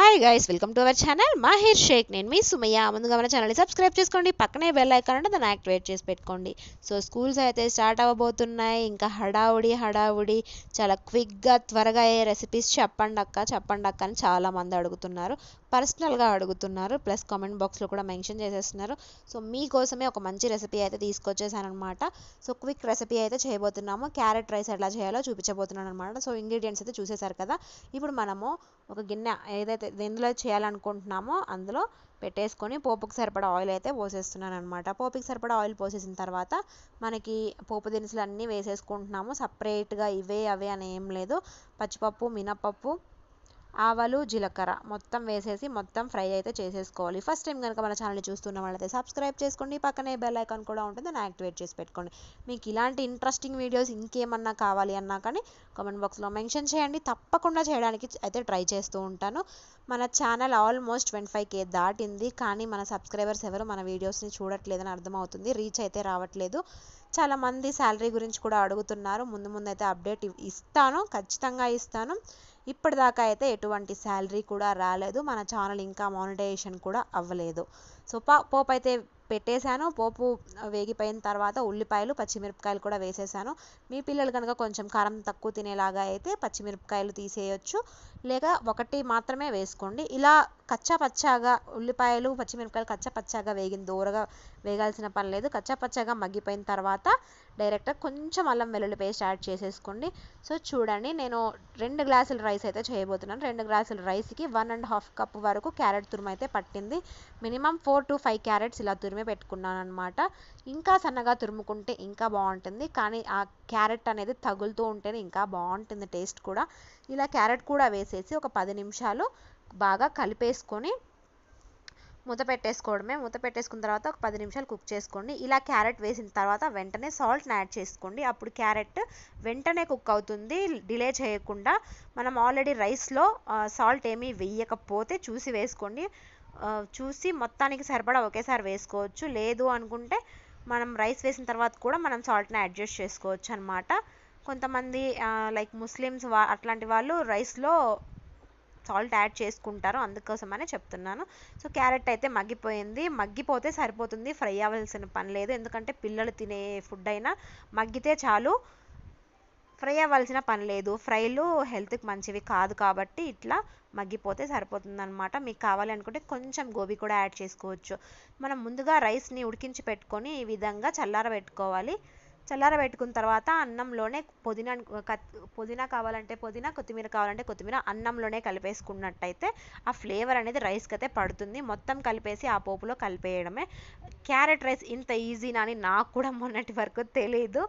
Hi guys welcome to our channel Mahir Shaikh నేను మీ Sumayya. ముందుగా మన ఛానల్ని సబ్స్క్రైబ్ చేసుకోండి. పక్కనే బెల్ ఐకాన్ అంటే దాన్ని యాక్టివేట్ చేసి పెట్టుకోండి. సో స్కూల్స్ అయితే స్టార్ట్ అవ్వబోతున్నాయి. ఇంకా హడావుడి హడావుడి చాలా క్విక్గా త్వరగా అయ్యే రెసిపీస్ చెప్పండి అక్క చెప్పండి అక్క అని చాలామంది అడుగుతున్నారు. పర్సనల్గా అడుగుతున్నారు. ప్లస్ కామెంట్ బాక్స్లో కూడా మెన్షన్ చేసేస్తున్నారు. సో మీకోసమే ఒక మంచి రెసిపీ అయితే తీసుకొచ్చేసాను అనమాట సో క్విక్ రెసిపీ అయితే చేయబోతున్నాము. క్యారెట్ రైస్ ఎలా చేయాలో చూపించబోతున్నాను అనమాట సో ఇంగ్రీడియంట్స్ అయితే చూసేశారు కదా. ఇప్పుడు మనము ఒక గిన్నె ఏదైతే ఎందులో చేయాలనుకుంటున్నామో అందులో పెట్టేసుకొని పోపుకి సరిపడా ఆయిల్ అయితే పోసేస్తున్నాను అనమాట పోపుకి సరిపడా ఆయిల్ పోసేసిన తర్వాత మనకి పోపు దినుసులు అన్నీ వేసేసుకుంటున్నాము సపరేట్గా ఇవే అవే అని ఏం లేదు. పచ్చిపప్పు మినపప్పు ఆవాలు జీలకర్ర మొత్తం వేసేసి మొత్తం ఫ్రై అయితే చేసేసుకోవాలి. ఫస్ట్ టైం కనుక మన ఛానల్ చూస్తున్న వాళ్ళైతే సబ్స్క్రైబ్ చేసుకోండి. పక్కనే బెల్ ఐకాన్ కూడా ఉంటుంది. దాన్ని యాక్టివేట్ చేసి పెట్టుకోండి. మీకు ఇలాంటి ఇంట్రెస్టింగ్ వీడియోస్ ఇంకేమన్నా కావాలి అన్నా కానీ కామెంట్ బాక్స్లో మెన్షన్ చేయండి. తప్పకుండా చేయడానికి అయితే ట్రై చేస్తూ ఉంటాను. మన channel almost twenty five K దాటింది. కానీ మన సబ్స్క్రైబర్స్ ఎవరు మన వీడియోస్ని చూడట్లేదని అర్థమవుతుంది. రీచ్ అయితే రావట్లేదు. చాలామంది శాలరీ గురించి కూడా అడుగుతున్నారు. ముందు ముందు అయితే అప్డేట్ ఇస్తాను. ఖచ్చితంగా ఇస్తాను. ఇప్పటిదాకా అయితే ఎటువంటి శాలరీ కూడా రాలేదు. మన ఛానల్ ఇంకా మానిటైజేషన్ కూడా అవ్వలేదు. సో పోపు అయితే పెట్టేశాను. పోపు వేగిపోయిన తర్వాత ఉల్లిపాయలు పచ్చిమిరపకాయలు కూడా వేసేసాను మీ పిల్లలు కనుక కొంచెం కారం తక్కువ తినేలాగా అయితే పచ్చిమిరపకాయలు తీసేయొచ్చు. లేక ఒకటి మాత్రమే వేసుకోండి. ఇలా కచ్చా పచ్చాగా ఉల్లిపాయలు పచ్చిమిరపకాయలు కచ్చా పచ్చాగా వేగిన దూరగా వేగాల్సిన పని లేదు. కచ్చా పచ్చాగా మగ్గిపోయిన తర్వాత డైరెక్ట్గా కొంచెం అల్లం వెల్లుల్లి పేస్ట్ యాడ్ చేసేసుకోండి. సో చూడండి నేను రెండు గ్లాసుల రైస్ అయితే చేయబోతున్నాను. రెండు గ్లాసుల రైస్కి వన్ అండ్ హాఫ్ కప్ వరకు క్యారెట్ తురుము అయితే పట్టింది. Minimum four to five carrots ఇలా తురిమి పెట్టుకున్నాను అనమాట ఇంకా సన్నగా తురుముకుంటే ఇంకా బాగుంటుంది. కానీ ఆ క్యారెట్ అనేది తగులుతూ ఉంటేనే ఇంకా బాగుంటుంది టేస్ట్ కూడా. ఇలా క్యారెట్ కూడా వేసేసి ఒక పది నిమిషాలు బాగా కలిపేసుకొని మూత పెట్టేసుకోవడమే. మూత పెట్టేసుకున్న తర్వాత ఒక పది నిమిషాలు కుక్ చేసుకోండి. ఇలా క్యారెట్ వేసిన తర్వాత వెంటనే సాల్ట్ని యాడ్ చేసుకోండి. అప్పుడు క్యారెట్ వెంటనే కుక్ అవుతుంది. డిలే చేయకుండా మనం ఆల్రెడీ రైస్లో సాల్ట్ ఏమీ వేయకపోతే చూసి వేసుకోండి. చూసి మొత్తానికి సరిపడా ఒకేసారి వేసుకోవచ్చు. లేదు అనుకుంటే మనం రైస్ వేసిన తర్వాత కూడా మనం సాల్ట్ని అడ్జస్ట్ చేసుకోవచ్చు అనమాట కొంతమంది లైక్ ముస్లిమ్స్ వా అట్లాంటి వాళ్ళు రైస్లో సాల్ట్ యాడ్ చేసుకుంటారు అందుకోసమనే చెప్తున్నాను. సో క్యారెట్ అయితే మగ్గిపోయింది. మగ్గిపోతే సరిపోతుంది. ఫ్రై అవ్వాల్సిన పని లేదు. ఎందుకంటే పిల్లలు తినే ఫుడ్ అయినా మగ్గితే చాలు. ఫ్రై అవ్వాల్సిన పని లేదు. ఫ్రైలు హెల్త్కి మంచివి కాదు కాబట్టి ఇట్లా మగ్గిపోతే సరిపోతుంది అనమాట మీకు కావాలి అనుకుంటే కొంచెం గోబీ కూడా యాడ్ చేసుకోవచ్చు. మనం ముందుగా రైస్ని ఉడికించి పెట్టుకొని ఈ విధంగా చల్లారబెట్టుకోవాలి. చల్లారబెట్టుకున్న తర్వాత అన్నంలోనే పుదీనా పుదీనా కావాలంటే పుదీనా కొత్తిమీర కావాలంటే కొత్తిమీర అన్నంలోనే కలిపేసుకున్నట్టయితే ఆ ఫ్లేవర్ అనేది రైస్కి అయితే పడుతుంది. మొత్తం కలిపేసి ఆ పోపులో కలిపేయడమే. క్యారెట్ రైస్ ఇంత ఈజీనా అని నాకు కూడా మొన్నటి వరకు తెలియదు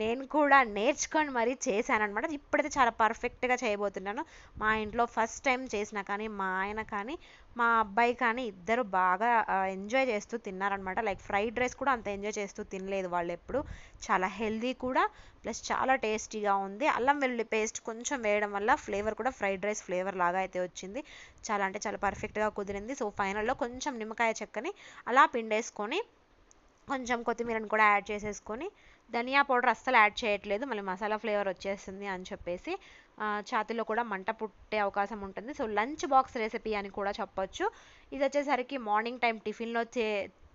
నేను కూడా నేర్చుకొని మరీ చేశాను అనమాట ఇప్పుడైతే చాలా పర్ఫెక్ట్గా చేయబోతున్నాను. మా ఇంట్లో ఫస్ట్ టైం చేసిన కానీ మా ఆయన కానీ మా అబ్బాయి కానీ ఇద్దరు బాగా ఎంజాయ్ చేస్తూ తిన్నారనమాట లైక్ ఫ్రైడ్ రైస్ కూడా అంత ఎంజాయ్ చేస్తూ తినలేదు వాళ్ళు ఎప్పుడు. చాలా హెల్దీ కూడా ప్లస్ చాలా టేస్టీగా ఉంది. అల్లం వెల్లుల్లి పేస్ట్ కొంచెం వేయడం వల్ల ఫ్లేవర్ కూడా ఫ్రైడ్ రైస్ ఫ్లేవర్ లాగా అయితే వచ్చింది. చాలా అంటే చాలా పర్ఫెక్ట్గా కుదిరింది. సో ఫైనల్లో కొంచెం నిమ్మకాయ చెక్కని అలా పిండేసుకొని కొంచెం కొత్తిమీరని కూడా యాడ్ చేసేసుకొని ధనియా పౌడర్ అస్సలు యాడ్ చేయట్లేదు. మళ్ళీ మసాలా ఫ్లేవర్ వచ్చేస్తుంది అని చెప్పేసి ఛాతీలో కూడా మంట పుట్టే అవకాశం ఉంటుంది. సో లంచ్ బాక్స్ రెసిపీ అని కూడా చెప్పొచ్చు. ఇది వచ్చేసరికి మార్నింగ్ టైం టిఫిన్లో చే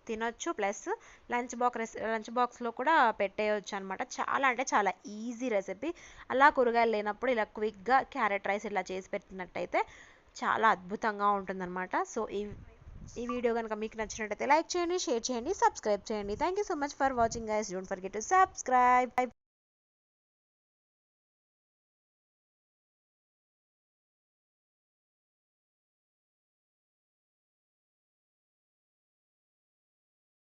తినొచ్చు. ప్లస్ లంచ్ బాక్స్ రెసి లంచ్ బాక్స్లో కూడా పెట్టేయచ్చు అనమాట చాలా అంటే చాలా ఈజీ రెసిపీ. అలా కూరగాయలు లేనప్పుడు ఇలా క్విక్గా క్యారెట్ రైస్ ఇలా చేసి పెట్టినట్టయితే చాలా అద్భుతంగా ఉంటుందన్నమాట. సో ఈ ఈ వీడియో కనుక మీకు నచ్చినట్టయితే లైక్ చేయండి షేర్ చేయండి సబ్స్క్రైబ్ చేయండి. Thank you so much for watching guys don't forget to subscribe